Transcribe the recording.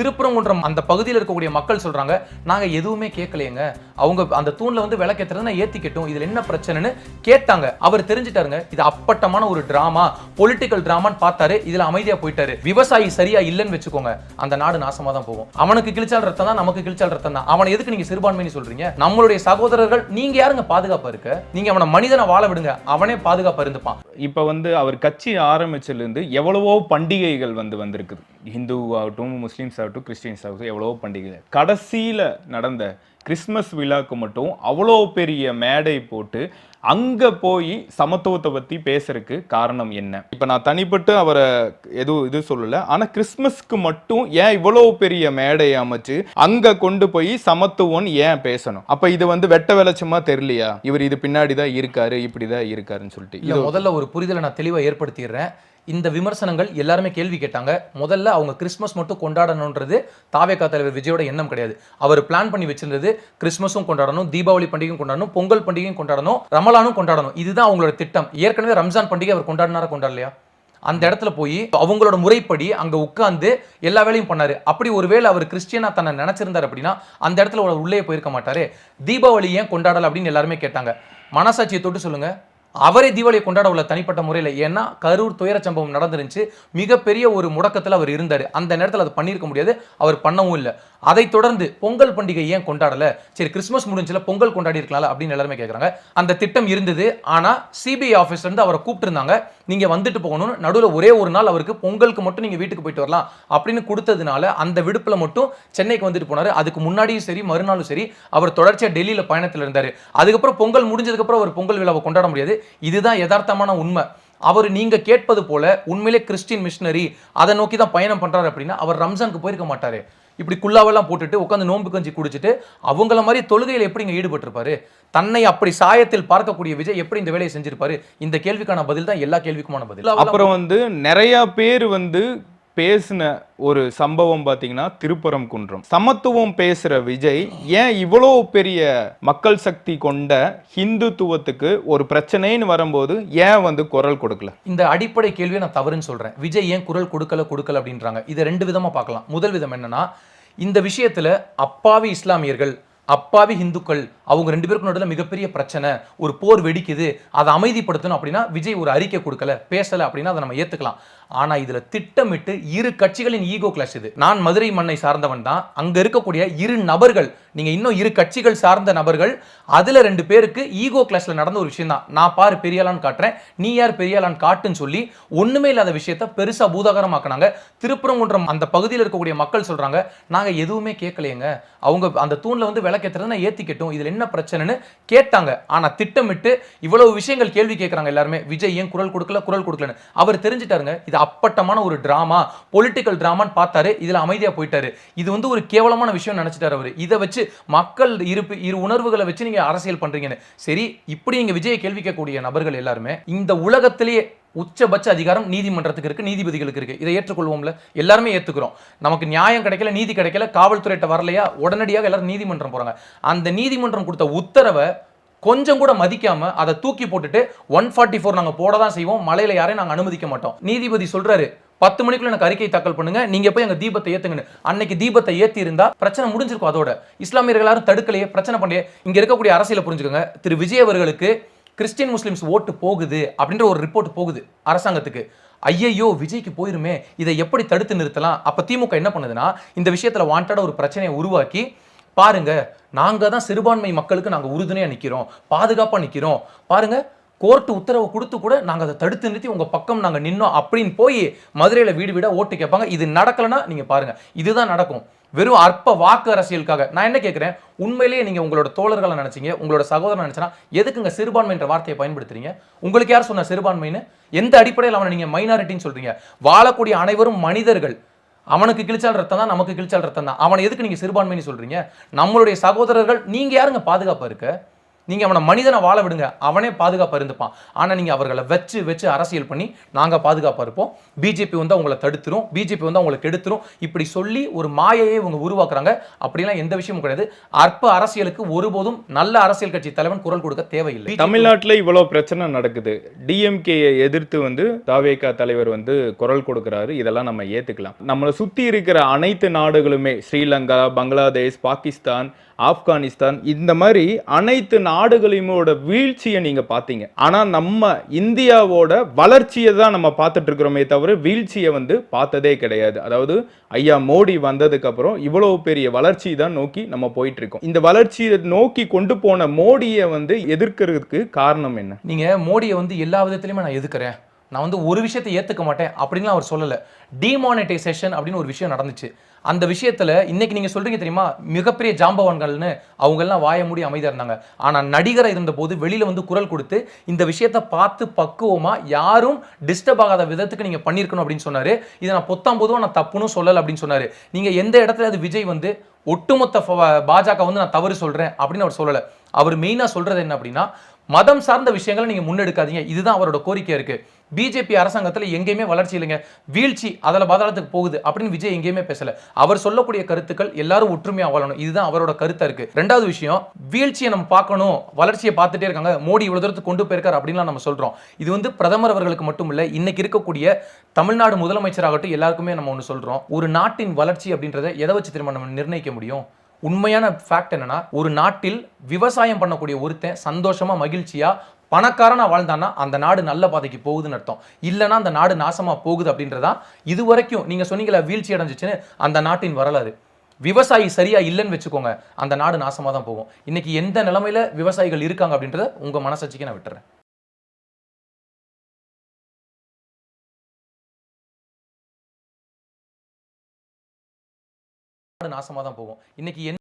திருப்பரங்குன்றம் அந்த பகுதியில் இருக்கக்கூடிய மக்கள் சொல்கிறாங்க நாங்கள் எதுவுமே கேட்கலையேங்க. அவங்க அந்த தூணில் வந்து விளக்கேற்றுறது நான் ஏற்றிக்கட்டும் இதில் என்ன பிரச்சனைன்னு கேட்டாங்க. அவர் தெரிஞ்சிட்டாருங்க. இது அப்பட்டமான ஒரு ட்ராமா பொலிட்டிக்கல் ட்ராமான்னு பார்த்தாரு. இதில் அமைதியாக போயிட்டாரு. விவசாயி சரியா இல்லைன்னு வச்சுக்கோங்க. அந்த நாடு நாசமா தான் போகும். அவனுக்கு கிழிச்சால் ரத்தம் தான் நமக்கு கிழிச்சால் ரத்தம் தான். அவனை எதுக்கு நீங்கள் சிறுபான்மைன்னு சொல்கிறீங்க நம்மளுடைய சகோதரர்கள் நீங்கள் யாருங்க பாதுகாப்பாக இருக்க? நீங்கள் அவனை மனிதனை வாழ விடுங்க. அவனே பாதுகாப்பாக இருந்துப்பான். இப்போ வந்து அவர் கட்சி ஆரம்பிச்சதுலேருந்து எவ்வளவோ பண்டிகைகள் வந்து வந்திருக்குது. ஹிந்து ஆகட்டும் முஸ்லீம்ஸ் ஆகட்டும் கிறிஸ்டியன்ஸ் ஆகட்டும் எவ்வளவோ பண்டிகைகள். கடைசியில் நடந்த கிறிஸ்மஸ் விழாக்கு மட்டும் அவ்வளோ பெரிய மேடை போட்டு அங்கே போய் சமத்துவத்தை பற்றி பேசுறதுக்கு காரணம் என்ன? இப்போ நான் தனிப்பட்டு அவரை எதுவும் இது சொல்லலை. ஆனால் கிறிஸ்மஸ்க்கு மட்டும் ஏன் இவ்வளோ பெரிய மேடை அமைச்சு அங்கே கொண்டு போய் சமத்துவம் ஏன் பேசணும்? அப்போ இது வந்து வெட்ட வெளிச்சமா தெரியலையா? இவர் இது பின்னாடி தான் இருக்காரு இப்படி தான் இருக்காருன்னு சொல்லிட்டு. முதல்ல ஒரு புரிதலை நான் தெளிவா ஏற்படுத்திடுறேன். இந்த விமர்சனங்கள் எல்லாருமே கேள்வி கேட்டாங்க. முதல்ல அவங்க கிறிஸ்மஸ் மட்டும் கொண்டாடணுன்றது தாவேக்கா தலைவர் விஜயோட எண்ணம் கிடையாது. அவர் பிளான் பண்ணி வச்சிருந்தது கிறிஸ்மஸும் கொண்டாடணும் தீபாவளி பண்டிகையும் கொண்டாடணும் பொங்கல் பண்டிகையும் கொண்டாடணும் ரமலானும் கொண்டாடணும். இதுதான் அவங்களோட திட்டம். ஏற்கனவே ரம்ஜான் பண்டிகை அவர் கொண்டாடினாரா கொண்டாடலையா? அந்த இடத்துல போய் அவங்களோட முறைப்படி அங்கே உட்காந்து எல்லா வேலையும் பண்ணாரு. அப்படி ஒருவேளை அவர் கிறிஸ்டியனா தன்னை நினச்சிருந்தார் அப்படின்னா அந்த இடத்துல உள்ளே போயிருக்க மாட்டாரு. தீபாவளி ஏன் கொண்டாடல அப்படின்னு எல்லாருமே கேட்டாங்க. மனசாட்சியை தொட்டு சொல்லுங்கள் அவரே தீபாவளியை கொண்டாட உள்ள தனிப்பட்ட முறையில். ஏன்னா கரூர் துயர சம்பவம் நடந்துருந்துச்சு. மிகப்பெரிய ஒரு முடக்கத்தில் அவர் இருந்தார். அந்த நேரத்தில் அது பண்ணியிருக்க முடியாது. அவர் பண்ணவும் இல்லை. அதை தொடர்ந்து பொங்கல் பண்டிகை ஏன் கொண்டாடலை? சரி கிறிஸ்மஸ் முடிஞ்சில் பொங்கல் கொண்டாடி இருக்கலாம்ல அப்படின்னு எல்லாருமே கேட்குறாங்க அந்த திட்டம் இருந்தது. ஆனால் சிபிஐ ஆஃபீஸ்லேருந்து அவரை கூப்பிட்டுருந்தாங்க. நீங்கள் வந்துட்டு போகணும் நடுவில் ஒரே ஒரு நாள் அவருக்கு பொங்கலுக்கு மட்டும் நீங்கள் வீட்டுக்கு போயிட்டு வரலாம் அப்படின்னு கொடுத்ததுனால அந்த விடுப்பில் மட்டும் சென்னைக்கு வந்துட்டு போனாரு. அதுக்கு முன்னாடியும் சரி மறுநாளும் சரி அவர் தொடர்ச்சியாக டெல்லியில் பயணத்தில் இருந்தார். அதுக்கப்புறம் பொங்கல் முடிஞ்சதுக்கப்புறம் அவர் பொங்கல் விழாவை கொண்டாட முடியாது. இதுதான் யதார்த்தமான உண்மை. அவர் நீங்க கேட்பது போல உண்மையிலே கிறிஸ்டின் மிஷினரி அதை நோக்கி தான் பயணம் பண்றாரு அப்படின்னா அவர் ரம்ஜானுக்கு போயிருக்க மாட்டார். இப்படி குல்லாவெல்லாம் போட்டுட்டு உட்காந்து நோன்பு கஞ்சி குடிச்சிட்டு அவங்கள மாதிரி தொழுகையில் எப்படிங்க ஈடுபட்டிருப்பாரு? தன்னை அப்படி சாயத்தில் பார்க்கக்கூடிய விஜய் எப்படி இந்த வேலையை செஞ்சிருப்பாரு? இந்த கேள்விக்கான பதில் தான் எல்லா கேள்விக்குமான பதில். அப்புறம் வந்து நிறைய பேர் வந்து பேசின ஒரு சம்பவம் பார்த்தீங்கன்னா திருப்பரம் குன்றம் சமத்துவம் பேசுற விஜய் ஏன் இவ்வளோ பெரிய மக்கள் சக்தி கொண்ட ஹிந்துத்துவத்துக்கு ஒரு பிரச்சனைன்னு வரும்போது ஏன் வந்து குரல் கொடுக்கல? இந்த அடிப்படை கேள்வியை நான் தவறுன்னு சொல்றேன். விஜய் ஏன் குரல் கொடுக்கல கொடுக்கல அப்படின்றாங்க. இதை ரெண்டு விதமா பார்க்கலாம். முதல் விதம் என்னன்னா இந்த விஷயத்துல அப்பாவி இஸ்லாமியர்கள் அப்பாவி இந்துக்கள் அவங்க ரெண்டு பேருக்கும் நடுவில் மிகப்பெரிய பிரச்சனை ஒரு போர் வெடிக்குது அதை அமைதிப்படுத்தணும் அப்படின்னா விஜய் ஒரு அறிக்கை கொடுக்கல பேசலை அப்படின்னா அதை நம்ம ஏத்துக்கலாம். ஆனால் இதில் திட்டமிட்டு இரு கட்சிகளின் ஈகோ கிளாஷ் இது. நான் மதுரை மண்ணை சார்ந்தவன் தான். அங்கே இருக்கக்கூடிய இரு நபர்கள் நீங்கள் இன்னும் இரு கட்சிகள் சார்ந்த நபர்கள் அதில் ரெண்டு பேருக்கு ஈகோ கிளாஸில் நடந்த ஒரு விஷயம் தான். நான் பாரு பெரியாளான்னு காட்டுறேன் நீ யார் பெரியாளான்னு காட்டுன்னு சொல்லி ஒன்றுமே இல்லாத விஷயத்த பெருசாக பூதாகரமாக்குனாங்க. திருப்பரங்குன்றம் அந்த பகுதியில் இருக்கக்கூடிய மக்கள் சொல்கிறாங்க நாங்கள் எதுவுமே கேட்கலையேங்க அவங்க அந்த தூணில் வந்து விளக்கேத்துறது நான் ஏற்றிக்கிட்டோம் இதில் என்ன பிரச்சனைன்னு கேட்டாங்க. ஆனா திட்டமிட்டு இவ்வளவு விஷயங்கள் கேள்வி கேட்கறாங்க எல்லாருமே. விஜய் ஏன் குரல் கொடுக்கல குரல் கொடுக்கலன்னு. அவர் தெரிஞ்சிட்டாருங்க. இது அப்பட்டமான ஒரு ட்ராமா பொலிட்டிக்கல் டிராமான்னு பார்த்தாரு. இதுல அமைதியா போயிட்டாரு. இது வந்து ஒரு கேவலமான விஷயம் நினச்சிட்டார் அவர். இதை வச்சு மக்கள் இருப்பு இரு உணர்வுகளை வச்சு நீங்க அரசியல் பண்றீங்கன்னு. சரி இப்படி நீங்கள் விஜயை கேள்வி கேட்கக்கூடிய நபர்கள் எல்லாருமே இந்த உலகத்திலேயே உச்சபட்ச அதிகாரம் நீதிமன்றத்துக்கு இருக்குது நீதிபதிகளுக்கு இருக்குது இதை ஏற்றுக்கொள்வோம்ல? எல்லாருமே ஏற்றுக்கிறோம் நமக்கு நியாயம் கிடைக்கல நீதி கிடைக்கல காவல்துறையிட்ட வரலையா? உடனடியாக எல்லாரும் நீதிமன்றம் போகிறாங்க அந்த நீதிமன்றம் கொடுத்த உத்தரவை கொஞ்சம் கூட மதிக்காம அதை தூக்கி போட்டுட்டு ஒன் ஃபார்ட்டி ஃபோர் நாங்கள் போட தான் செய்வோம். மலையில யாரையும் நாங்கள் அனுமதிக்க மாட்டோம். நீதிபதி சொல்றாரு பத்து மணிக்குள்ள எனக்கு அறிக்கை தாக்கல் பண்ணுங்க. நீங்க போய் எங்க தீபத்தை ஏத்துங்கன்னு. அன்னைக்கு தீபத்தை ஏத்தி இருந்தா பிரச்சனை முடிஞ்சிருக்கும் அதோட. இஸ்லாமியர்கள் யாரும் தடுக்கலையே பிரச்சனை பண்ணலையே. இங்க இருக்கக்கூடிய அரசியலை புரிஞ்சுக்கோங்க. திரு விஜய் அவர்களுக்கு கிறிஸ்டின் முஸ்லீம்ஸ் ஓட்டு போகுது அப்படின்ற ஒரு ரிப்போர்ட் போகுது அரசாங்கத்துக்கு. ஐயையோ விஜய்க்கு போயிருமே இதை எப்படி தடுத்து நிறுத்தலாம்? அப்போ திமுக என்ன பண்ணுதுன்னா இந்த விஷயத்தில் வாண்டட ஒரு பிரச்சனையை உருவாக்கி பாருங்க நாங்கள் தான் சிறுபான்மை மக்களுக்கு நாங்கள் உறுதுணையாக நிற்கிறோம் பாதுகாப்பாக நிற்கிறோம் பாருங்க கோர்ட்டு உத்தரவு கொடுத்து கூட நாங்கள் அதை தடுத்து நிறுத்தி உங்கள் பக்கம் நாங்கள் நின்னோம் அப்படின்னு போய் மதுரையில் வீடு வீடாக ஓட்டு கேட்பாங்க. இது நடக்கலைன்னா நீங்கள் பாருங்கள் இதுதான் நடக்கும். வெறும் அற்ப வாக்கு அரசியலுக்காக. நான் என்ன கேட்குறேன் உண்மையிலேயே நீங்கள் உங்களோட தோழர்களை நினச்சிங்க உங்களோட சகோதரன் நினச்சினா எதுக்குங்க சிறுபான்மைன்ற வார்த்தையை பயன்படுத்துறீங்க? உங்களுக்கு யார் சொன்ன சிறுபான்மைன்னு? எந்த அடிப்படையில் அவனை நீங்கள் மைனாரிட்டின்னு சொல்கிறீங்க வாழக்கூடிய அனைவரும் மனிதர்கள். அவனுக்கு கிழிச்சால் ரத்தம் தான் நமக்கு கிழிச்சால் ரத்தம் தான். அவனை எதுக்கு நீங்கள் சிறுபான்மைன்னு சொல்கிறீங்க நம்மளுடைய சகோதரர்கள் நீங்கள் யாருங்க பாதுகாப்பாக இருக்க? நீங்க அவனை மனிதனை வாழ விடுங்க. அவனே பாதுகாப்பாக இருந்துப்பான். ஆனா நீங்க அவர்களை வச்சு வச்சு அரசியல் பண்ணி நாங்க பாதுகாப்பாக இருப்போம். பிஜேபி வந்து அவங்கள தடுத்துரும். பிஜேபி வந்து அவங்களை கெடுத்துரும். இப்படி சொல்லி ஒரு மாயையை இவங்க உருவாக்குறாங்க. அப்படிலாம் எந்த விஷயமும் கிடையாது. அற்ப அரசியலுக்கு ஒருபோதும் நல்ல அரசியல் கட்சி தலைவன் குரல் கொடுக்க தேவையில்லை. தமிழ்நாட்டில் இவ்வளவு பிரச்சனை நடக்குது. டிஎம்கேயை எதிர்த்து வந்து தாவேகா தலைவர் வந்து குரல் கொடுக்குறாரு. இதெல்லாம் நம்ம ஏத்துக்கலாம். நம்மளை சுற்றி இருக்கிற அனைத்து நாடுகளுமே ஸ்ரீலங்கா பங்களாதேஷ் பாகிஸ்தான் ஆப்கானிஸ்தான் இந்த மாதிரி அனைத்து நாடுகளையுமோட வீழ்ச்சியை நீங்க பாத்தீங்க ஆனா நம்ம இந்தியாவோட வளர்ச்சியை தான் நம்ம பார்த்துட்டு இருக்கிறோமே தவிர வீழ்ச்சியை வந்து பார்த்ததே கிடையாது. அதாவது ஐயா மோடி வந்ததுக்கு அப்புறம் இவ்வளவு பெரிய வளர்ச்சி தான் நோக்கி நம்ம போயிட்டு இருக்கோம். இந்த வளர்ச்சியை நோக்கி கொண்டு போன மோடியை வந்து எதிர்க்கிறதுக்கு காரணம் என்ன? நீங்க மோடியை வந்து எல்லா விதத்திலையுமே நான் எதிர்க்கிறேன். நான் வந்து ஒரு விஷயத்தை ஏற்றுக்க மாட்டேன் அப்படின்லாம் அவர் சொல்லலை. டிமானிட்டைசேஷன் அப்படின்னு ஒரு விஷயம் நடந்துச்சு. அந்த விஷயத்தில் இன்றைக்கி நீங்கள் சொல்கிறீங்க தெரியுமா? மிகப்பெரிய ஜாம்பவான்கள்னு அவங்கெல்லாம் வாய மூடி அமைதியாக இருந்தாங்க. ஆனால் நடிகராக இருந்தபோது வெளியில் வந்து குரல் கொடுத்து இந்த விஷயத்தை பார்த்து பக்குவமாக யாரும் டிஸ்டர்ப் ஆகாத விதத்துக்கு நீங்கள் பண்ணியிருக்கணும் அப்படின்னு சொன்னார். இதை நான் பொத்தாம் போதும் நான் தப்புன்னு சொல்லலை அப்படின்னு சொன்னார். நீங்கள் எந்த இடத்துல அது விஜய் வந்து ஒட்டுமொத்த ஃப- பாஜக வந்து நான் தவறு சொல்கிறேன் அப்படின்னு அவர் சொல்லலை. அவர் மெயினாக சொல்கிறது என்ன அப்படின்னா மதம் சார்ந்த விஷயங்களை நீங்கள் முன்னெடுக்காதீங்க. இதுதான் அவரோட கோரிக்கை இருக்கு. பிஜேபி அரசாங்கத்தில் எங்கேயுமே வளர்ச்சி இல்லைங்க. வீழ்ச்சி அதில் பாதாளத்துக்கு போகுது அப்படின்னு விஜய் எங்கேயுமே பேசலை. அவர் சொல்லக்கூடிய கருத்துக்கள் எல்லாரும் ஒற்றுமையாக வாழணும். இதுதான் அவரோட கருத்தாக இருக்கு. ரெண்டாவது விஷயம் வீழ்ச்சியை நம்ம பார்க்கணும். வளர்ச்சியை பார்த்துட்டே இருக்காங்க. மோடி இவ்வளவு தூரத்துக்கு கொண்டு போயிருக்காரு அப்படின்லாம் நம்ம சொல்கிறோம் இது வந்து பிரதமர் அவர்களுக்கு மட்டும் இல்லை இன்னைக்கு இருக்கக்கூடிய தமிழ்நாடு முதலமைச்சராகட்டும் எல்லாருக்குமே நம்ம ஒன்று சொல்கிறோம் ஒரு நாட்டின் வளர்ச்சி அப்படின்றத எதை வச்சு திரும்ப நம்ம நிர்ணயிக்க முடியும்? உண்மையான ஃபேக்ட் என்னன்னா ஒரு நாட்டில் விவசாயம் பண்ணக்கூடிய ஒருத்தன் சந்தோஷமா மகிழ்ச்சியா பணக்காரனா வாழ்ந்தான்னா அந்த நாடு நல்ல பாதைக்கு போகுதுன்னு அர்த்தம். இல்லைன்னா அந்த நாடு நாசமா போகுது அப்படின்றதா இது வரைக்கும் நீங்க சொன்னீங்களா வீழ்ச்சி அடைஞ்சிச்சுன்னு அந்த நாட்டின் வரலாறு. விவசாயி சரியா இல்லைன்னு வச்சுக்கோங்க அந்த நாடு நாசமாக தான் போகும். இன்னைக்கு எந்த நிலமையில் விவசாயிகள் இருக்காங்க அப்படின்றத உங்க மனசாட்சிக்கு நான் விட்டுறேன். நாசமாக நாசமா தான் போகும். இன்னைக்கு என்ன